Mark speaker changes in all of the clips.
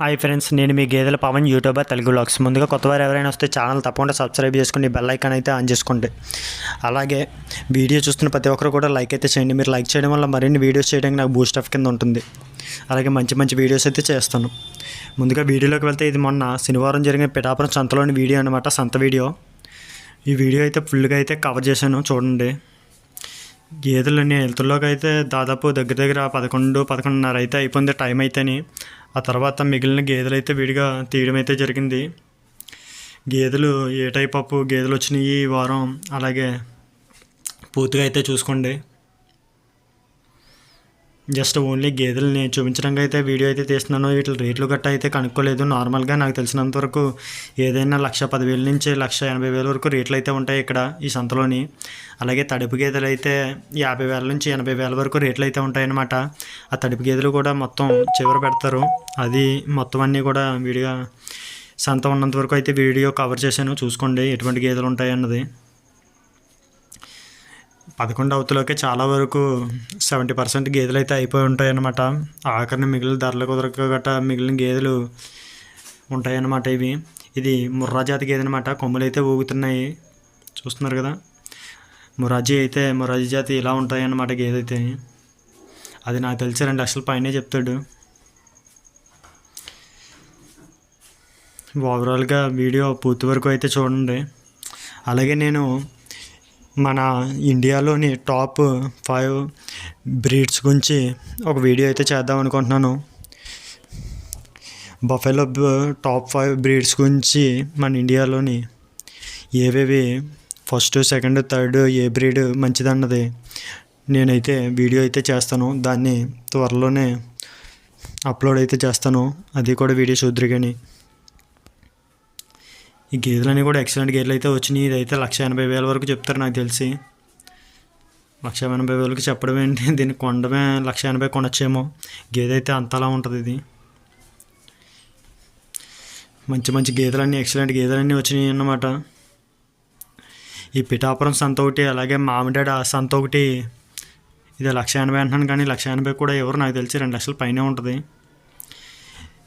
Speaker 1: Hi friends నేను మీ గేదెల Pawan YouTuber Telugu blogs ముందుగా కొత్తవారు ఎవరైనా వస్తే ఛానల్ తప్పకుండా సబ్స్క్రైబ్ చేసుకుని బెల్ ఐకాన్ అయితే ఆన్ చేసుకోండి. అలాగే వీడియో చూస్తున్న ప్రతి ఒక్కరు కూడా లైక్ అయితే చేయండి. మీరు లైక్ చేయడం వల్ల మరిన్ని వీడియోస్ చేయడానికి నాకు బూస్ట్ ఆఫ్ కింద ఉంటుంది. అలాగే మంచి మంచి వీడియోస్ అయితే చేస్తాను. ముందుగా వీడియోలోకి వెళ్తే ఇది మొన్న శనివారం జరిగిన పిఠాపురం సంతలోని వీడియో అనమాట సంత వీడియో. ఈ వీడియో అయితే ఫుల్గా అయితే కవర్ చేశాను చూడండి. గేదెలు నేను వెళ్తుల్లోకి అయితే దాదాపు దగ్గర దగ్గర పదకొండు పదకొండున్నర అయితే అయిపోయింది టైం అయితేని. ఆ తర్వాత మిగిలిన గేదెలు అయితే విడిగా తీయడం అయితే జరిగింది. గేదెలు ఏ టైప్ ఆఫ్ గేదెలు వచ్చినాయి ఈ వారం అలాగే పూర్తిగా అయితే చూసుకోండి. జస్ట్ ఓన్లీ గేదెలని చూపించడానికి అయితే వీడియో అయితే తీస్తున్నాను. వీటి రేట్లు గట్ట అయితే కనుక్కోలేదు. నార్మల్గా నాకు తెలిసినంత వరకు ఏదైనా లక్ష పదివేల నుంచి లక్ష ఎనభై వేల వరకు రేట్లు అయితే ఉంటాయి ఇక్కడ ఈ సంతలోని. అలాగే తడుపు గేదెలు అయితే యాభై వేల నుంచి ఎనభై వేల వరకు రేట్లు అయితే ఉంటాయన్నమాట. ఆ తడుపు గేదెలు కూడా మొత్తం చివర పెడతారు. అది మొత్తం అన్నీ కూడా విడిగా సంత ఉన్నంత వరకు అయితే వీడియో కవర్ చేశాను. చూసుకోండి ఎటువంటి గేదెలు ఉంటాయి అన్నది పదకొండు అవతలోకే చాలా వరకు సెవెంటీ పర్సెంట్ గేదెలు అయితే అయిపోయి ఉంటాయన్నమాట. ఆఖరిని మిగిలిన ధరలు కుదరక గట్ట మిగిలిన గేదెలు ఉంటాయన్నమాట ఇవి. ఇది ముర్రా జాతి గేదె అనమాట కొమ్ములు అయితే ఊగుతున్నాయి. చూస్తున్నారు కదా? మురాజీ అయితే మురాజీ జాతి ఇలా ఉంటాయన్నమాట గేదె అయితే. అది నాకు తెలిసి రెండు లక్షల పైనే చెప్తాడు. ఓవరాల్గా వీడియో పూర్తి వరకు అయితే చూడండి. అలాగే నేను మన ఇండియాలోని టాప్ ఫైవ్ బ్రీడ్స్ గురించి ఒక వీడియో అయితే చేద్దాం అనుకుంటున్నాను. బఫెలో టాప్ ఫైవ్ బ్రీడ్స్ గురించి మన ఇండియాలోని ఏవేవి ఫస్ట్ సెకండ్ థర్డ్ ఏ బ్రీడ్ మంచిదన్నది నేనైతే వీడియో అయితే చేస్తాను. దాన్ని త్వరలోనే అప్లోడ్ అయితే చేస్తాను. అది కూడా వీడియో చూద్దరు కానీ. ఈ గేదెలన్నీ కూడా ఎక్సలెంట్ గేదెలు అయితే వచ్చినాయి. ఇదైతే లక్ష ఎనభై వేల వరకు చెప్తారు నాకు తెలిసి. లక్ష ఎనభై వేలకు చెప్పడం ఏంటి? దీన్ని కొండమే లక్ష ఎనభై కొనొచ్చేమో. గేదె అయితే అంతలా ఉంటుంది ఇది. మంచి మంచి గేదెలన్నీ ఎక్సలెంట్ గేదెలన్నీ వచ్చినాయి అన్నమాట. ఈ పిఠాపురం సంత ఒకటి అలాగే మామిడాడ సంత ఒకటి. ఇది లక్ష ఎనభై అంటున్నాను కానీ లక్ష ఎనభై కూడా ఎవరు నాకు తెలిసి రెండు లక్షల పైనే ఉంటుంది.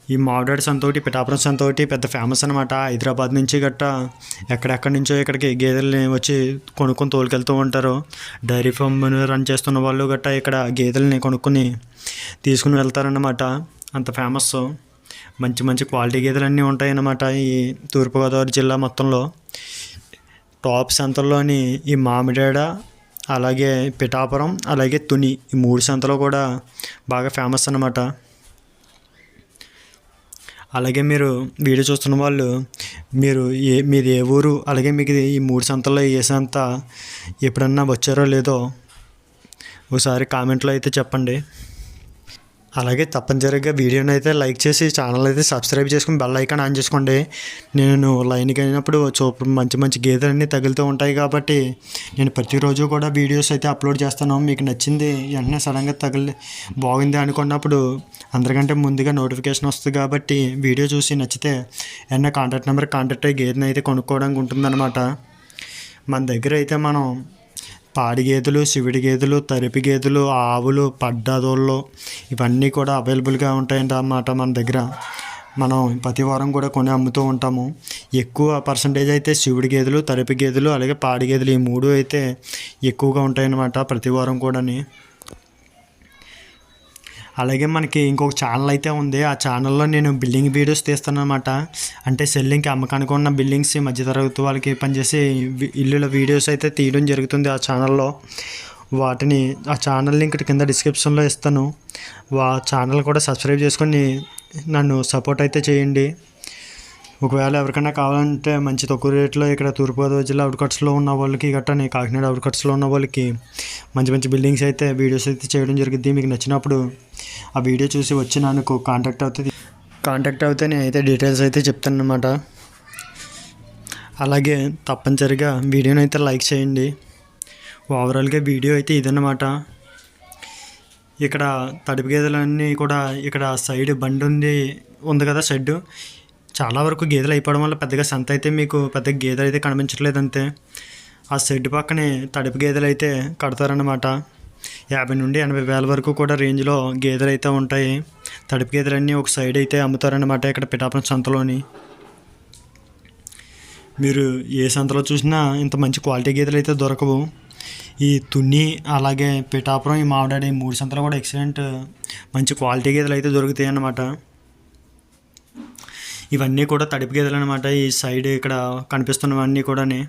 Speaker 1: ఈ మామిడాడి సంతోటి పిఠాపురం సంతోటి పెద్ద ఫేమస్ అనమాట హైదరాబాద్ నుంచి గట్ట ఎక్కడెక్కడి నుంచో ఇక్కడికి గేదెలని వచ్చి కొనుక్కొని తోలుకెళ్తూ ఉంటారు. డైరీ ఫామ్ రన్ చేస్తున్న వాళ్ళు గట్ట ఇక్కడ గేదెలని కొనుక్కొని తీసుకుని వెళ్తారన్నమాట. అంత ఫేమస్ మంచి మంచి క్వాలిటీ గేదెలన్నీ ఉంటాయన్నమాట ఈ తూర్పుగోదావరి జిల్లా మొత్తంలో. టాప్ సంతల్లోని ఈ మామిడాడ అలాగే పిఠాపురం అలాగే తుని ఈ మూడు సంతలు కూడా బాగా ఫేమస్ అన్నమాట. అలాగే మీరు వీడియో చూస్తున్న వాళ్ళు మీరు ఏ మీది ఏ ఊరు అలాగే మీకు ఈ మూడు సంతల్లో ఏ సంత ఎప్పుడన్నా వచ్చారో లేదో ఒకసారి కామెంట్లో అయితే చెప్పండి. అలాగే తప్పనిసరిగా వీడియోని అయితే లైక్ చేసి ఛానల్ అయితే సబ్స్క్రైబ్ చేసుకుని బెల్ ఐకాన్ ఆన్ చేసుకోండి. నేను లైన్కి అయినప్పుడు చూపు మంచి మంచి గీతలన్నీ తగులుతూ ఉంటాయి కాబట్టి నేను ప్రతిరోజు కూడా వీడియోస్ అయితే అప్లోడ్ చేస్తాను. మీకు నచ్చింది వెంటనే సడన్గా తగిలి బాగుంది అనుకున్నప్పుడు అందరికంటే ముందుగా నోటిఫికేషన్ వస్తుంది కాబట్టి వీడియో చూసి నచ్చితే వెంటనే కాంటాక్ట్ నెంబర్ కాంటాక్ట్ అయ్యి గేదెని అయితే కొనుక్కోవడానికి ఉంటుందన్నమాట. మన దగ్గర అయితే మనం పాడి గేదెలు శివుడి గేదెలు తరిపి గేదెలు ఆవులు పడ్డాదోళ్ళు ఇవన్నీ కూడా అవైలబుల్గా ఉంటాయంట అన్నమాట మన దగ్గర. మనం ప్రతి వారం కూడా కొని అమ్ముతూ ఉంటాము. ఎక్కువ పర్సంటేజ్ అయితే శివుడి గేదెలు తరిపి గేదెలు అలాగే పాడి గేదెలు ఈ మూడు అయితే ఎక్కువగా ఉంటాయన్నమాట ప్రతి వారం కూడాని. అలాగే మనకి ఇంకొక ఛానల్ అయితే ఉంది. ఆ ఛానల్లో నేను బిల్డింగ్ వీడియోస్ తీస్తాను అనమాట అంటే సెల్లింగ్కి అమ్మకానికి ఉన్న బిల్డింగ్స్ మధ్యతరగతి వాళ్ళకి పనిచేసే ఇల్లుల వీడియోస్ అయితే తీయడం జరుగుతుంది ఆ ఛానల్లో వాటిని ఆ ఛానల్ లింక్ కింద డిస్క్రిప్షన్లో ఇస్తాను. వా ఛానల్ కూడా సబ్స్క్రైబ్ చేసుకొని నన్ను సపోర్ట్ అయితే చేయండి. ఒకవేళ ఎవరికైనా కావాలంటే మంచి తక్కువ రేట్లో ఇక్కడ తూర్పుగోదావరి జిల్లా అవుట్కట్స్లో ఉన్న వాళ్ళకి గట్టని కాకినాడ అవుట్కట్స్లో ఉన్న వాళ్ళకి మంచి మంచి బిల్డింగ్స్ అయితే వీడియోస్ అయితే చేయడం జరిగింది. మీకు నచ్చినప్పుడు ఆ వీడియో చూసి వచ్చిన నాకు కాంటాక్ట్ అవుతుంది. కాంటాక్ట్ అవుతే నేనైతే డీటెయిల్స్ అయితే చెప్తాను అనమాట అలాగే తప్పనిసరిగా వీడియోని అయితే లైక్ చేయండి. ఓవరాల్గా వీడియో అయితే ఇదన్నమాట. ఇక్కడ తడిపి గేదెలన్నీ కూడా ఇక్కడ సైడ్ బండి ఉంది ఉంది కదా షెడ్ చాలా వరకు గేదెలు అయిపోవడం వల్ల పెద్దగా సంత అయితే మీకు పెద్ద గేదెలు అయితే కనిపించట్లేదు అంతే. ఆ షెడ్ పక్కనే తడిపి గేదెలు అయితే కడతారన్నమాట. యాభై నుండి ఎనభై వేల వరకు కూడా రేంజ్లో గేదెలు అయితే ఉంటాయి. తడిపి గేదెలన్నీ ఒక సైడ్ అయితే అమ్ముతారన్నమాట ఇక్కడ పిఠాపురం సంతలోని. మీరు ఏ సంతలో చూసినా ఇంత మంచి క్వాలిటీ గేదెలు అయితే దొరకవు. ఈ తున్ని అలాగే పిఠాపురం ఈ మామిడాడి ఈ మూడు సంతలు కూడా ఎక్సలెంట్ మంచి క్వాలిటీ గేదెలు అయితే దొరుకుతాయి అన్నమాట ఇవన్నీ కూడా తడిపి గేదెలు అనమాట ఈ సైడ్ ఇక్కడ కనిపిస్తున్నవన్నీ కూడానే.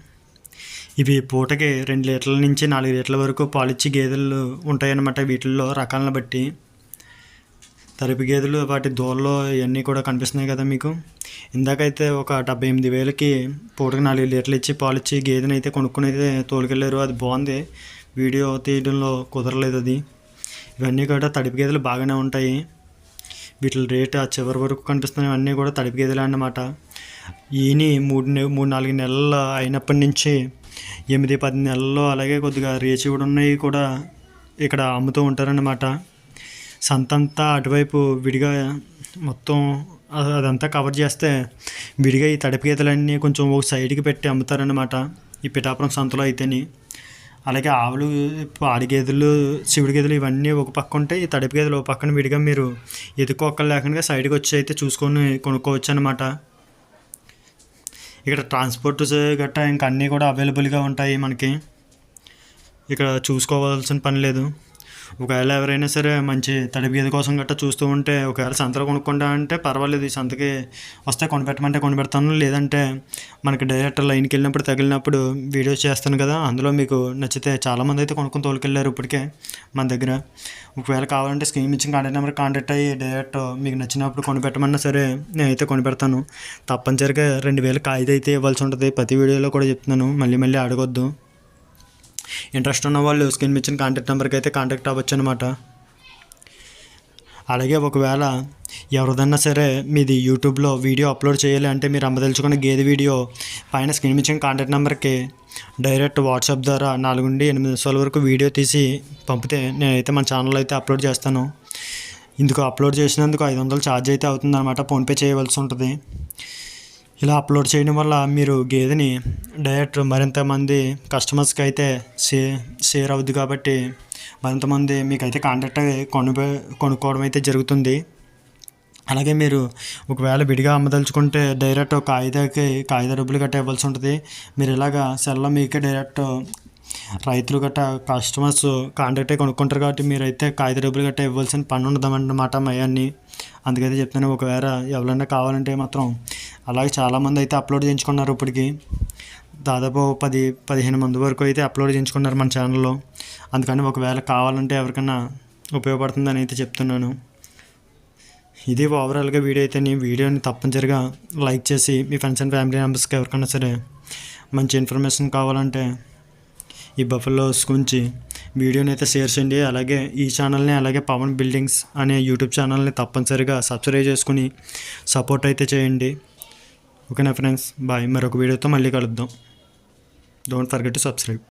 Speaker 1: ఇవి పూటకి రెండు లీటర్ల నుంచి నాలుగు లీటర్ల వరకు పాలిచ్చి గేదెలు ఉంటాయన్నమాట వీటిల్లో రకాలను బట్టి. తరిపి గేదెలు వాటి దూరలో ఇవన్నీ కూడా కనిపిస్తున్నాయి కదా మీకు. ఇందాకైతే ఒక డెబ్బై ఎనిమిది వేలకి పూటకి నాలుగు లీటర్లు ఇచ్చి పాలిచ్చి గేదెని అయితే కొనుక్కుని అయితే తోలుకెళ్ళారు. అది బాగుంది. వీడియో తీయడంలో కుదరలేదు అది. ఇవన్నీ కూడా తడిపి గేదెలు బాగానే ఉంటాయి. వీటి రేట్ ఆ చివరి వరకు కనిపిస్తున్నాయి. అన్నీ కూడా తడిపి గేదెలు అన్నమాట. ఈని మూడు మూడు నాలుగు నెలలు అయినప్పటి నుంచి ఎనిమిది పది నెలల్లో అలాగే కొద్దిగా రేచి కూడా ఉన్నాయి కూడా ఇక్కడ అమ్ముతూ ఉంటారన్నమాట. సంతంతా అటువైపు విడిగా మొత్తం అదంతా కవర్ చేస్తే విడిగా ఈ తడిపి గీతలన్నీ కొంచెం ఒక సైడ్కి పెట్టి అమ్ముతారన్నమాట ఈ పిఠాపురం సంతలో అయితేని. అలాగే ఆవులు పాడి గేదెలు శివుడి గేదెలు ఇవన్నీ ఒక పక్క ఉంటాయి ఈ తడిపి గేదెలు ఒక పక్కన విడిగా మీరు ఎదుకోక్కలు లేకుండా సైడ్కి వచ్చి అయితే చూసుకొని కొనుక్కోవచ్చు అనమాట ఇక్కడ ట్రాన్స్పోర్ట్ గట్టా ఇంకా అన్నీ కూడా అవైలబుల్గా ఉంటాయి మనకి. ఇక్కడ చూసుకోవాల్సిన పని లేదు. ఒకవేళ ఎవరైనా సరే మంచి తడిపి గేదె కోసం గట్టా చూస్తూ ఉంటే ఒకవేళ సంతలో కొనుక్కుంటా అంటే పర్వాలేదు ఈ సంతకి వస్తే కొనిపెట్టమంటే కొనిపెడతాను. లేదంటే మనకి డైరెక్ట్ లైన్కి వెళ్ళినప్పుడు తగిలినప్పుడు వీడియోస్ చేస్తాను కదా అందులో మీకు నచ్చితే చాలామంది అయితే కొనుక్కొని తోలుకెళ్ళారు ఇప్పటికే మన దగ్గర. ఒకవేళ కావాలంటే స్కీమ్ ఇచ్చిన కాంటాక్ట్ నెంబర్ కాంటాక్ట్ అయ్యి డైరెక్ట్ మీకు నచ్చినప్పుడు కొనిపెట్టమన్నా సరే నేనైతే కొనిపెడతాను. తప్పనిసరిగా రెండు వేలు కాయిదా అయితే ఇవ్వాల్సి ఉంటుంది. ప్రతి వీడియోలో కూడా చెప్తున్నాను. మళ్ళీ మళ్ళీ అడగొద్దు. ఇంట్రెస్ట్ ఉన్న వాళ్ళు స్క్రీన్ ఇచ్చిన కాంటాక్ట్ నెంబర్కి అయితే కాంటాక్ట్ అవ్వచ్చు అనమాట అలాగే ఒకవేళ ఎవరిదన్నా సరే మీది యూట్యూబ్లో వీడియో అప్లోడ్ చేయాలి అంటే మీరు అమ్మదలుచుకున్న గేదె వీడియో పైన స్క్రీన్ ఇచ్చిన కాంటాక్ట్ నెంబర్కి డైరెక్ట్ వాట్సాప్ ద్వారా నాలుగు నుండి ఎనిమిది నిమిషాల వరకు వీడియో తీసి పంపితే నేనైతే మన ఛానల్లో అయితే అప్లోడ్ చేస్తాను. ఇందుకు అప్లోడ్ చేసినందుకు ఐదు వందలు ఛార్జ్ అయితే అవుతుంది అనమాట ఫోన్పే చేయవలసి ఉంటుంది. ఇలా అప్లోడ్ చేయడం వల్ల మీరు గేదెని డైరెక్ట్ మరింత మంది కస్టమర్స్కి అయితే షే షేర్ అవుద్ది కాబట్టి మరింతమంది మీకైతే కాంటాక్ట్ అయ్యి కొను కొనుక్కోవడం అయితే జరుగుతుంది. అలాగే మీరు ఒకవేళ విడిగా అమ్మదలుచుకుంటే డైరెక్ట్ కాగిదాకి కాగిత డబ్బులు గట్టా ఇవ్వాల్సి ఉంటుంది. మీరు ఇలాగా సెల్లో మీకే డైరెక్ట్ రైతులు గట్ట కస్టమర్స్ కాంటాక్ట్ అయ్యి కొనుక్కుంటారు కాబట్టి మీరైతే కాగిత డబ్బులు గట్ట ఇవ్వాల్సిన పని ఉండదన్నమాట మయాన్ని అందుకైతే చెప్తాను ఒకవేళ ఎవరైనా కావాలంటే మాత్రం అలాగే చాలామంది అయితే అప్లోడ్ చేయించుకున్నారు ఇప్పటికి. దాదాపు పది పదిహేను మంది వరకు అయితే అప్లోడ్ చేయించుకున్నారు మన ఛానల్లో. అందుకని ఒకవేళ కావాలంటే ఎవరికైనా ఉపయోగపడుతుందని అయితే చెప్తున్నాను. ఇది ఓవరాల్గా వీడియో అయితే నేను వీడియోని తప్పనిసరిగా లైక్ చేసి మీ ఫ్రెండ్స్ అండ్ ఫ్యామిలీ మెంబర్స్కి ఎవరికైనా సరే మంచి ఇన్ఫర్మేషన్ కావాలంటే ఈ బఫెలోస్ గురించి వీడియోని అయితే షేర్ చేయండి. అలాగే ఈ ఛానల్ని అలాగే పవన్ బిల్డింగ్స్ అనే యూట్యూబ్ ఛానల్ని తప్పనిసరిగా సబ్స్క్రైబ్ చేసుకుని సపోర్ట్ అయితే చేయండి. ఓకేనా ఫ్రెండ్స్? బాయ్. మరొక వీడియోతో మళ్ళీ కలుద్దాం. Don't forget to subscribe